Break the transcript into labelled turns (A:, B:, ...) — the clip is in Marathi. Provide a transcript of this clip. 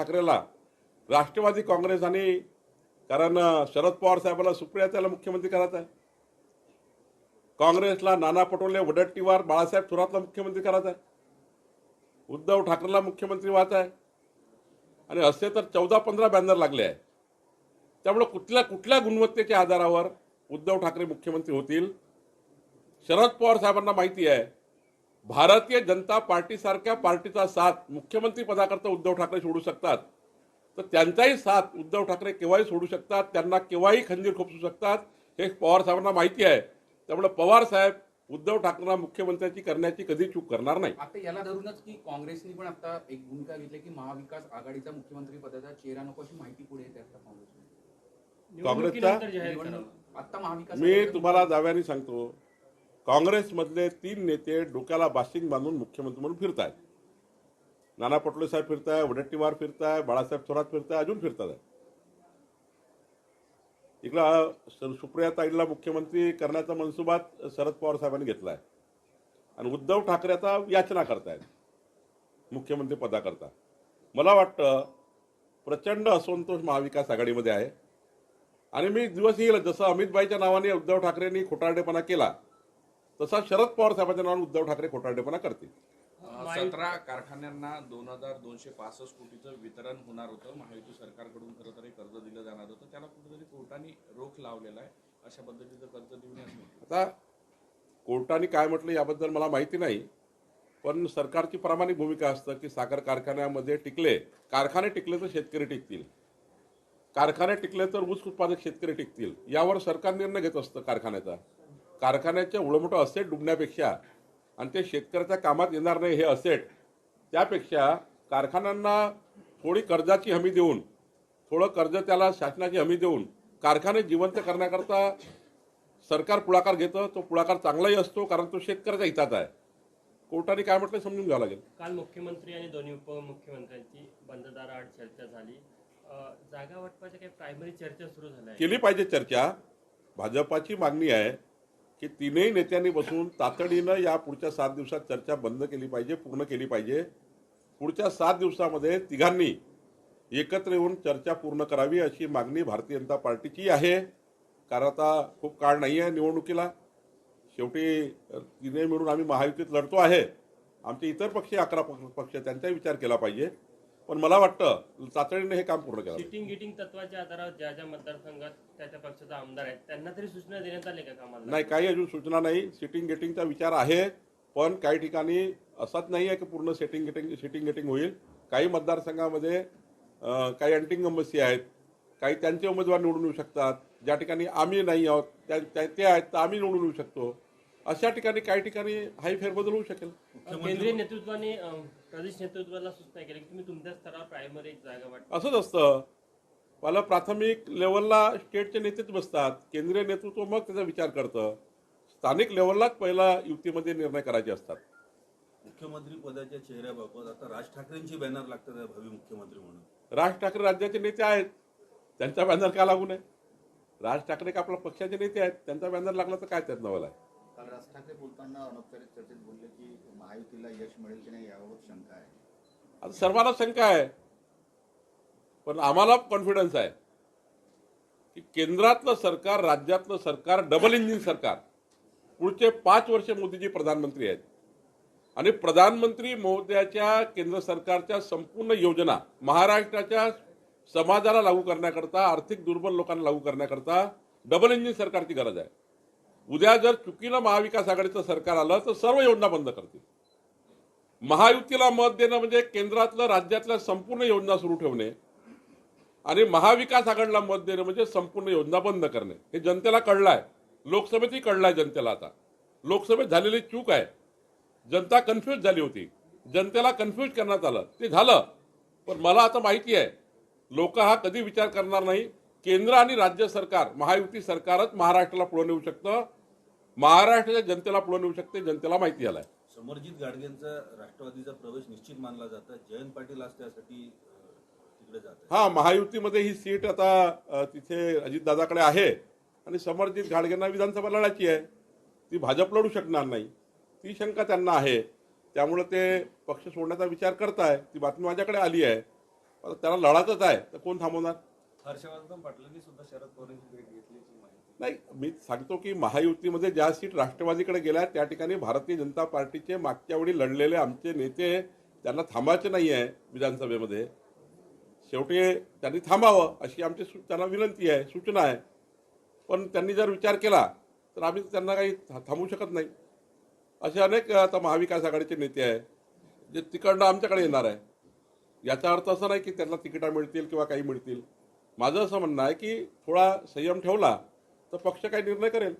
A: ठाकरेला. राष्ट्रवादी काँग्रेस आणि कारण शरद पवार साहेबाला सुप्रिया त्याला मुख्यमंत्री करायचं आहे. काँग्रेसला नाना पटोले वडट्टीवार बाळासाहेब थोरातला मुख्यमंत्री करायचा आहे. उद्धव ठाकरेला मुख्यमंत्री व्हायचा आहे. आणि असे तर चौदा पंधरा बॅनर लागले आहे त्यामुळे कुठल्या कुठल्या गुणवत्तेच्या आधारावर उद्धव ठाकरे मुख्यमंत्री होतील? शरद पवार साहेबांना माहिती आहे. भारतीय जनता पार्टीसारख्या पार्टीचा साथ मुख्यमंत्री पदाकरता उद्धव ठाकरे सोडू शकतात. तर त्यांचाही साथ उद्धव ठाकरे केव्हाही सोडू शकतात त्यांना केव्हाही खंजीर खोपसू शकतात हे पवार साहेबांना माहिती आहे. त्यामुळे पवार साहेब उद्धव ठाकरेंना मुख्यमंत्र्याची करण्याची कधी चूक करणार नाही.
B: आता याला धरूनच की काँग्रेसने पण आता एक भूमिका घेतली की महाविकास आघाडीचा मुख्यमंत्री पदाचा चेहरा नको अशी माहिती पुढे येते आता
A: काँग्रेसचा
B: आता महाविकास
A: मी तुम्हाला दाव्याने सांगतो काँग्रेसमधले तीन नेते डोक्याला बाशिंग बांधून मुख्यमंत्री म्हणून फिरत आहेत नाना पटोले साहेब फिरताय वडट्टीवार फिरताय बाळासाहेब थोरात फिरताय अजून फिरतात आहे. इकडं सुप्रिया ताईला मुख्यमंत्री करण्याचा मनसुबा शरद पवार साहेबांनी घेतला आहे आणि उद्धव ठाकरे आता याचना करतायत. मुख्यमंत्री पदाकरता. मला वाटतं प्रचंड असंतोष महाविकास आघाडीमध्ये आहे. आणि मी दिवस येईल जसं अमितबाईच्या नावाने उद्धव ठाकरेंनी खोटारडेपणा केला तसा शरद पवार साहेबांच्या नावाने उद्धव ठाकरे खोटारडेपणा करतील.
C: सतरा कारखान्यांना दोन हजार दोनशे पासष्ट कोटीचं वितरण होणार होतं. महायुती सरकारकडून खरं तर कर्ज दिलं जाणार होतं. त्याला कुठेतरी कोर्टाने रोख लावलेला आहे. अशा पद्धतीचं कर्ज देऊ नये असं म्हटलं.
A: आता कोर्टाने काय म्हटलं याबद्दल मला माहिती नाही. पण सरकारची प्रामाणिक भूमिका असतं की साखर कारखान्यामध्ये टिकले कारखाने टिकले तर शेतकरी टिकतील. कारखाने टिकले तर ऊस उत्पादक शेतकरी टिकतील. यावर सरकार निर्णय घेत असतं कारखान्याचा. कारखान्याच्या मोठं असेट डुबण्यापेक्षा आणि ते शेतकऱ्याच्या कामात येणार नाही हे असेट त्यापेक्षा कारखान्यांना थोडी कर्जाची हमी देऊन थोडं कर्ज त्याला शासनाची हमी देऊन कारखाने जिवंत करण्याकरता सरकार पुढाकार घेतं तो पुढाकार चांगलाही असतो कारण तो शेतकऱ्याच्या हितात आहे. कोर्टाने काय म्हटलं समजून घ्यावं लागेल.
D: काल मुख्यमंत्री आणि दोन्ही उपमुख्यमंत्र्यांची बंददार आड चर्चा झाली. जागा वाटपाच्या काही प्रायमरी चर्चा सुरू झाल्या.
A: केली पाहिजे चर्चा. भाजपाची मागणी आहे की तीनही नेत्यांनी बसून तातडीनं या पुढच्या सात दिवसात चर्चा बंद केली पाहिजे पूर्ण केली पाहिजे. पुढच्या सात दिवसामध्ये तिघांनी एकत्र येऊन चर्चा पूर्ण करावी अशी मागणी भारतीय जनता पार्टीची आहे. कारण आता खूप काळ नाही आहे निवडणुकीला. शेवटी अ, तिने मिळून आम्ही महायुतीत लढतो आहे. आमचे इतर पक्ष अकरा पक्ष पक्ष त्यांचाही विचार केला पाहिजे. पण मला वाटतं तातडीने हे काम पूर्ण करावं.
D: सिटिंग गिटिंग तत्वाच्या आधारावर ज्या ज्या मतदारसंघात त्या त्या पक्षाचा आमदार आहेत त्यांना तरी सूचना देण्यात आल्या का कामाला?
A: नाही काही अजून सूचना नाही. सिटिंग गेटिंगचा विचार आहे पण काही ठिकाणी असंच नाही आहे की पूर्ण सेटिंग गेटिंग सिटिंग गेटिंग होईल. काही मतदारसंघामध्ये काही अँटिंगंबसी आहेत. काही त्यांचे उमेदवार निवडून येऊ शकतात. ज्या ठिकाणी आम्ही नाही आहोत त्या ते आहेत तर आम्ही निवडून येऊ शकतो. अशा ठिकाणी काही ठिकाणी हाही फेरबदल होऊ शकेल.
D: केंद्रीय नेतृत्वाने प्रदेश नेतृत्वाला सूचना केली की तुम्ही तुमच्या स्तरावर प्रायमरी जागा वाटप
A: असंच असतं. मला प्राथमिक लेवलला स्टेटचे नेतेच बसतात केंद्रीय नेतृत्व मग त्याचा विचार करतं. स्थानिक लेवललाच पहिला युतीमध्ये निर्णय करायचे असतात.
E: मुख्यमंत्री पदाच्या चेहऱ्याबाबत आता राज ठाकरेंची बॅनर लागतात आहे भावी मुख्यमंत्री म्हणून.
A: राज ठाकरे राज्याचे नेते आहेत. त्यांचा बॅनर का लागू नये? राज ठाकरे का आपल्या पक्षाचे नेते आहेत? त्यांचा बॅनर लागला तर काय त्यात नवल आहे?
F: काल राज ठाकरे बोलताना अनौपचारिक चर्चेत बोलले की महायुतीला यश मिळेल की नाही यावर शंका आहे.
A: आता सर्वांना शंका आहे. पण आम्हाला कॉन्फिडन्स आहे. की केंद्रातलं सरकार राज्यातलं सरकार डबल इंजिन सरकार पुढचे पाच वर्ष मोदीजी प्रधानमंत्री आहेत. आणि प्रधानमंत्री महोदयाच्या केंद्र सरकारच्या संपूर्ण योजना महाराष्ट्राच्या समाजाला लागू करण्याकरता आर्थिक दुर्बल लोकांना लागू करण्याकरता डबल इंजिन सरकारची गरज आहे. उद्या जर चुकीनं महाविकास आघाडीचं सरकार आलं तर सर्व योजना बंद करतील. महायुतीला मत देणं म्हणजे केंद्रातलं राज्यातल्या संपूर्ण योजना सुरू ठेवणे आणि महाविकास आघाडीला मत देणं म्हणजे संपूर्ण योजना बंद करणे. हे जनतेला कळलं आहे लोकसभेतही कळलं आहे जनतेला आता. लोकसभेत झालेली चूक आहे. जनता कन्फ्यूज झाली होती. जनतेला कन्फ्यूज करण्यात आलं. ते झालं. पण मला आता माहिती आहे लोक हा कधी विचार करणार नाही. केंद्र आणि राज्य सरकार महायुती सरकारच महाराष्ट्राला पुढे नेऊ शकतं. महाराष्ट्राच्या जनतेला पुढे नेऊ शकते. जनतेला माहिती झालं आहे
E: समरजित गाडगेंचा राष्ट्रवादीचा प्रवेश निश्चित मानला जाता. जयंत पाटील आज त्यासाठी तिकडे जात
A: हा महायुतीमध्ये ही सीट आता तिथे अजितदादाकडे आहे. आणि समरजित घाडगेंना विधानसभा लढायची आहे. ती भाजप लढू शकणार नाही. ती शंका त्यांना आहे. त्यामुळे ते पक्ष सोडण्याचा विचार करताय. ती बातमी माझ्याकडे आली आहे. आता त्याला लढाचंच आहे. तर कोण थांबवणार?
E: हर्षवर्धन पाटलांनी सुद्धा शरद पवारांची भेट माहिती
A: नाही मी सांगतो की महायुतीमध्ये ज्या सीट राष्ट्रवादीकडे गेल्या त्या ठिकाणी भारतीय जनता पार्टीचे मागच्या वेळी लढलेले आमचे नेते त्यांना थांबायचे नाही आहे विधानसभेमध्ये. शेवटी त्यांनी थांबावं अशी आमची सु त्यांना विनंती आहे सूचना आहे. पण त्यांनी जर विचार केला तर आम्ही त्यांना काही थांबवू शकत नाही. असे अनेक आता महाविकास आघाडीचे नेते आहे जे तिकडनं आमच्याकडे येणार आहे याचा अर्थ असा नाही की त्यांना तिकिटा मिळतील किंवा काही मिळतील. माझं असं म्हणणं आहे की थोडा संयम ठेवला तर पक्ष काही निर्णय करेल.